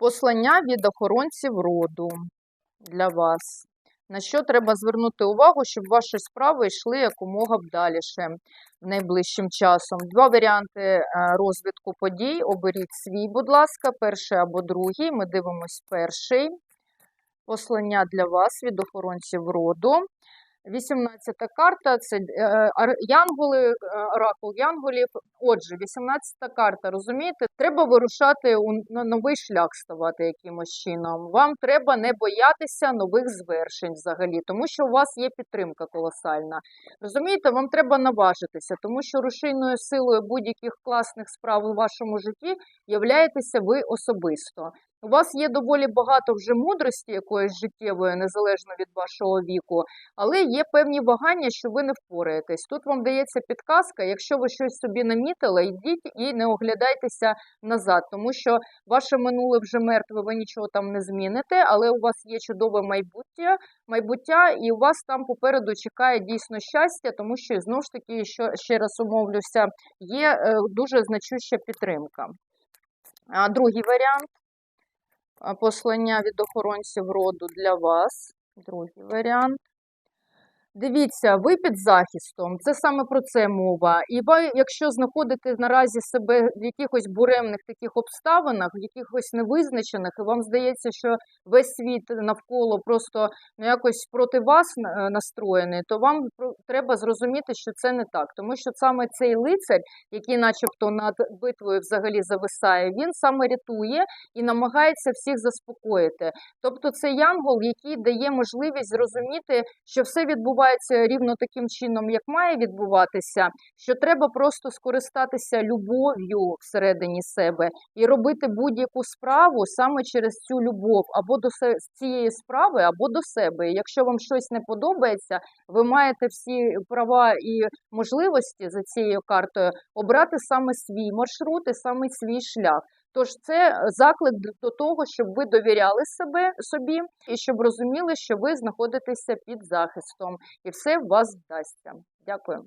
Послання від охоронців роду для вас. На що треба звернути увагу, щоб ваші справи йшли якомога б далі найближчим часом. Два варіанти е, розвитку подій. Оберіть свій, будь ласка, перший або другий. Ми дивимось перший. Послання для вас від охоронців роду. 18 карта це е, янголи, е, оракул янголів. Отже, 18 карта, розумієте, треба вирушати у новий шлях ставати якимось чином. Вам треба не боятися нових звершень взагалі, тому що у вас є підтримка колосальна. Розумієте, вам треба наважитися, тому що рушійною силою будь-яких класних справ у вашому житті являєтеся ви особисто. У вас є доволі багато вже мудрості якоїсь життєвої, незалежно від вашого віку, але є певні вагання, що ви не впораєтесь. Тут вам дається підказка, якщо ви щось собі намітили, йдіть і не оглядайтеся назад, тому що ваше минуле вже мертве, ви нічого там не зміните, але у вас є чудове майбуття, майбуття, і у вас там попереду чекає дійсно щастя, тому що знову ж таки, що ще раз умовлюся, є е, дуже значуща підтримка. А другий варіант послання від охоронців роду для вас. Другий варіант. Дивіться, ви під захистом, це саме про це мова. І ви, якщо знаходите наразі себе в якихось буремних таких обставинах, в якихось невизначених, і вам здається, що весь світ навколо просто ну, якось проти вас е, настроєний, то вам треба зрозуміти, що це не так. Тому що саме цей лицар, який начебто над битвою взагалі зависає, він саме рятує і намагається всіх заспокоїти. Тобто це янгол, який дає можливість зрозуміти, що все відбувається рівно таким чином, як має відбуватися, що треба просто скористатися любов'ю всередині себе і робити будь-яку справу саме через цю любов або до цієї справи, або до себе. І якщо вам щось не подобається, ви маєте всі права і можливості за цією картою обрати саме свій маршрут і саме свій шлях. Тож це заклик до того, щоб ви довіряли себе собі і щоб розуміли, що ви знаходитеся під захистом, і все вас вдасться. Дякую.